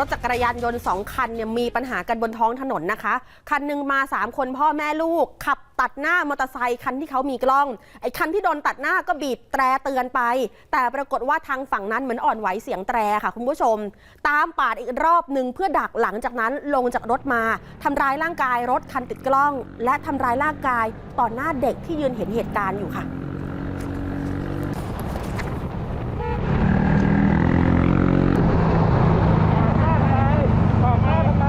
รถจักรยานยนต์สองคันเนี่ยมีปัญหากันบนท้องถนนนะคะ คันหนึ่งมา 3 คนพ่อแม่ลูก ขับตัดหน้ามอเตอร์ไซคันที่เขามีกล้อง ไอ้คันที่โดนตัดหน้าก็บีบแตรเตือนไป แต่ปรากฏว่าทางฝั่งนั้นเหมือนอ่อนไหวเสียงแตรค่ะคุณผู้ชม ตามปาดอีกรอบหนึ่งเพื่อดักหลังจากนั้นลงจากรถมาทำร้ายร่างกายรถคันติดกล้อง และทำร้ายร่างกายต่อหน้าเด็กที่ยืนเห็นเหตุการณ์อยู่ค่ะ บอกมาทำไม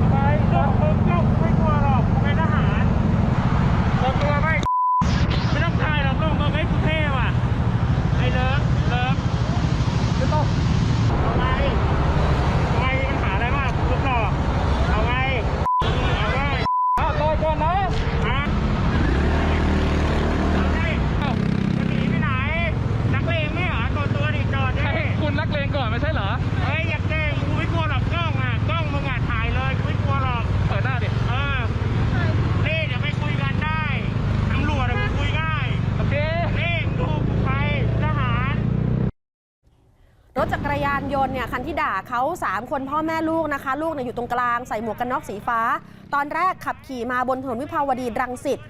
ทำไมก็มึงก็ไม่กลัวหรอกเป็นทหารผมกลัวไหมไม่ต้องถ่ายหรอกลูกมึงไอ้กูเท่ว่ะไอ้เลิฟเลิฟไม่ต้องเอาไงเอาไงมีปัญหาอะไรบ้างรูปหล่อเอาไงเอาไงเอาตัวก่อนนะฮะเอาไงเอ้าจะหนีไปไหนนักเลงไม่เหรอตัวตัวดิจอดดิ คุณนักเลงก่อนไม่ใช่เหรอ เฮ้ยอย่าเก่งกูไม่กลัวหรอกกล้องอะกล้องมึงอะถ่ายเลยกูไม่กลัวหรอก เปิดหน้าดิ เออนี่เดี๋ยวไปคุยกันได้ตำรวจอะไปคุยง่าย โอเค นี่ดูกูไปทหาร รถจักรยานยนต์เนี่ยคันที่ด่าเขา3 คนพ่อแม่ลูกนะคะ ลูกเนี่ยอยู่ตรงกลางใส่หมวกกันน็อกสีฟ้า ตอนแรกขับขี่มาบนถนนวิภาวดีรังสิต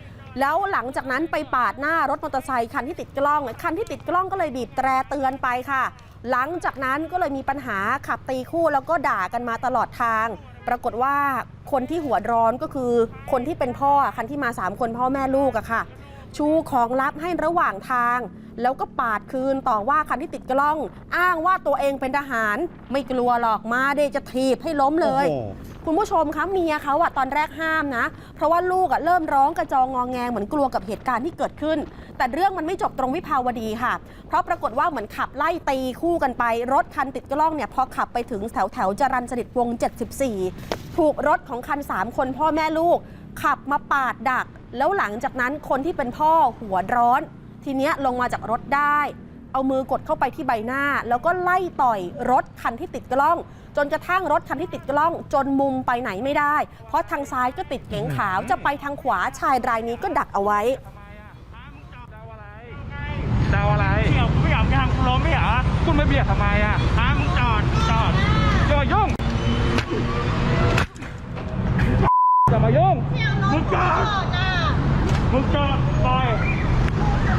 แล้วหลังจากนั้นไปปาดหน้ารถมอเตอร์ไซค์คันที่ติดกล้อง คันที่ติดกล้องก็เลยบีบแตรเตือนไปค่ะ หลังจากนั้นก็เลยมีปัญหาขับตีคู่แล้วก็ด่ากันมาตลอดทาง ปรากฏว่าคนที่หัวร้อนก็คือคนที่เป็นพ่อคันที่มา 3 คนพ่อแม่ลูกอะค่ะ ชูของลับให้ระหว่างทาง แล้วก็ปาดคืนต่อว่าคันที่ติดกล้อง อ้างว่าตัวเองเป็นทหาร ไม่กลัวหรอกมาเดจะถีบให้ล้มเลย คุณผู้ชมคะเมียเขาอะตอนแรกห้ามนะ เพราะว่าลูกอะเริ่มร้องกระจองงองแงเหมือนกลัวกับเหตุการณ์ที่เกิดขึ้น แต่เรื่องมันไม่จบตรงวิภาวดีค่ะ เพราะปรากฏว่าเหมือนขับไล่ตีคู่กันไป รถคันติดกล้องเนี่ยพอขับไปถึงแถวแถวๆจรัญสนิทวงศ์74 ถูกรถของคัน 3 คนพ่อแม่ลูก ขับมาปาดดัก แล้วหลังจากนั้นคนที่เป็นพ่อหัวร้อน ทีเนี้ยลงมาจากรถได้ เอามือกดเข้าไปที่ใบหน้า แล้วก็ไล่ต่อยรถคันที่ติดกล้อง จนกระทั่งรถคันที่ติดกล้อง จนมุมไปไหนไม่ได้ เพราะทางซ้ายก็ติดเก๋งขาวจะไปทางขวาชายรายนี้ก็ดักเอาไว้เดาอะไรเดี๋ยวกูไม่อยากจะทำกูล้มไม่เหรอคุณไม่เบียดทำไมอะฮะมึงจอดจอด อย่ามายุ่งอย่ามายุ่ง มึงจอด มึงจอดปล่อย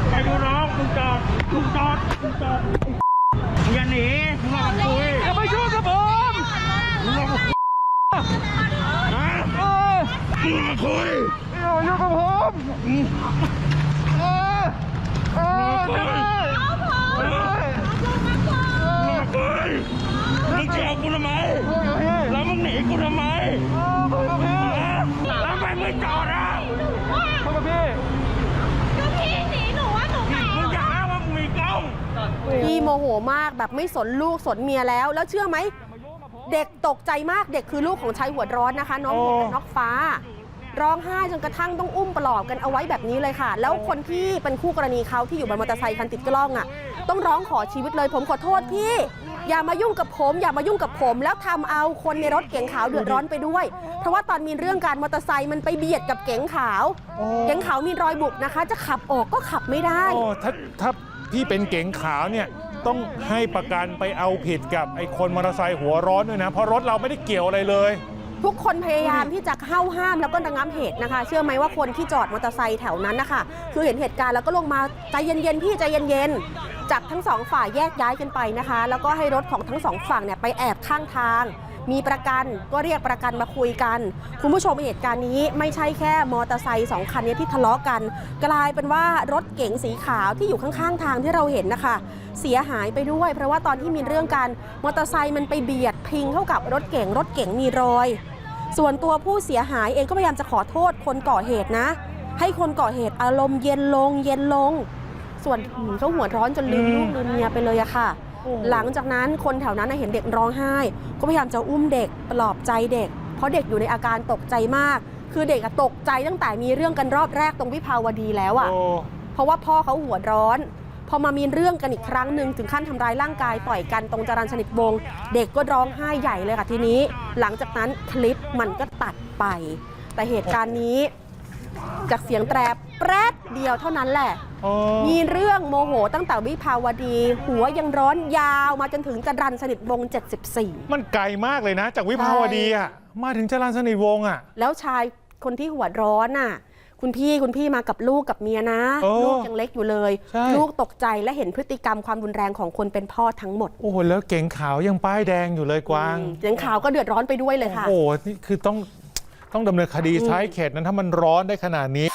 ไปดูน้องมึงจอดมึงจอดมึงจอดมึงอย่าหนีมึงรอมาคุยอย่ามายุ่งกับผมมึงรอมาคุยนะเออมึงรอมาคุยอย่ามายุ่งกับผมมึงเออเออมึงรอมาคุยมึงจะเอากูทำไม แล้วมึงหนีกูทำไมฮะแล้วทำไมมึงจอดอะ คุยกับพี่ มึงอย่าอ้างว่ามึงมีกล้อง พี่โมโหมากแบบไม่สนลูกสนเมียแล้ว แล้วเชื่อไหม เด็กตกใจมากเด็กคือลูกของชายหัวร้อนนะคะ น้องหมวกกันน็อกฟ้า ร้องไห้จนกระทั่งต้องอุ้มปลอบกันเอาไว้แบบนี้เลยค่ะ แล้วคนที่เป็นคู่กรณีเขาที่อยู่บนมอเตอร์ไซคันติดกล้องอะ ต้องร้องขอชีวิตเลยผมขอโทษพี่อย่ามายุ่งกับผม อย่ามายุ่งกับผม แล้วทำเอาคนในรถเก๋งขาวเดือดร้อนไปด้วย เพราะว่าตอนมีเรื่องการมอเตอร์ไซค์มันไปเบียดกับเก๋งขาว เก๋งขาวมีรอยบุบนะคะ จะขับออกก็ขับไม่ได้โอ้ถ้าถ้า พี่เป็นเก๋งขาวเนี่ยต้องให้ประกันไปเอาผิดกับไอ้คนมอเตอร์ไซค์หัวร้อนด้วยนะ เพราะรถเราไม่ได้เกี่ยวอะไรเลย ทุกคนพยายามที่จะเข้าห้ามแล้วก็ระงับเหตุนะคะ เชื่อไหมว่าคนที่จอดมอเตอร์ไซค์แถวนั้นนะคะคือเห็นเหตุการณ์แล้วก็ลงมาใจเย็นๆพี่ใจเย็นๆจากทั้งสองฝ่ายแยกย้ายกันไปนะคะ แล้วก็ให้รถของทั้งสองฝั่งเนี่ยไปแอบข้างทาง มีประกันก็เรียกประกันมาคุยกัน คุณผู้ชมเหตุการณ์นี้ไม่ใช่แค่มอเตอร์ไซค์สองคันนี้ที่ทะเลาะกัน กลายเป็นว่ารถเก๋งสีขาวที่อยู่ข้างๆ ทางที่เราเห็นนะคะ เสียหายไปด้วย เพราะว่าตอนที่มีเรื่องกันมอเตอร์ไซค์มันไปเบียดพิงเข้ากับรถเก๋งรถเก๋งมีรอย ส่วนตัวผู้เสียหายเองก็พยายามจะขอโทษคนก่อเหตุนะ ให้คนก่อเหตุอารมณ์เย็นลงเย็นลง ส่วนหืมเขาหัวร้อนจนลืมลูกลืมเมียไปเลยอะค่ะ หลังจากนั้นคนแถวนั้นน่ะเห็นเด็กร้องไห้ ก็พยายามจะอุ้มเด็กปลอบใจเด็ก เพราะเด็กอยู่ในอาการตกใจมาก คือเด็กอะตกใจตั้งแต่มีเรื่องกันรอบแรกตรงวิภาวดีแล้วอะโอ้เพราะว่าพ่อเขาหัวร้อน พอมามีเรื่องกันอีกครั้งหนึ่งถึงขั้นทำร้ายร่างกายต่อยกันตรงจรัญสนิทวงศ์เด็กก็ร้องไห้ใหญ่เลยค่ะทีนี้ หลังจากนั้นคลิปมันก็ตัดไป แต่เหตุการณ์นี้ จากเสียงแตรแป๊ดเดียวเท่านั้นแหละโอ้ มีเรื่องโมโหตั้งแต่วิภาวดี หัวยังร้อนยาวมาจนถึงจรันสนิทวงศ์74 มันไกลมากเลยนะ จากวิภาวดีอะมาถึงจรัญสนิทวงศ์อะ แล้วชายคนที่หัวร้อนน่ะ คุณพี่คุณพี่มากับลูกกับเมียนะเออลูกยังเล็กอยู่เลยใช่ลูกตกใจและเห็นพฤติกรรมความรุนแรงของคนเป็นพ่อทั้งหมด โอ้โหแล้วเก๋งขาวยังป้ายแดงอยู่เลยกวางเสียงข่าวก็เดือดร้อนไปด้วยเลยค่ะโอ้โหนี่คือต้องต้องดำเนินคดีใช้เขตนั้นถ้ามันร้อนได้ขนาดนี้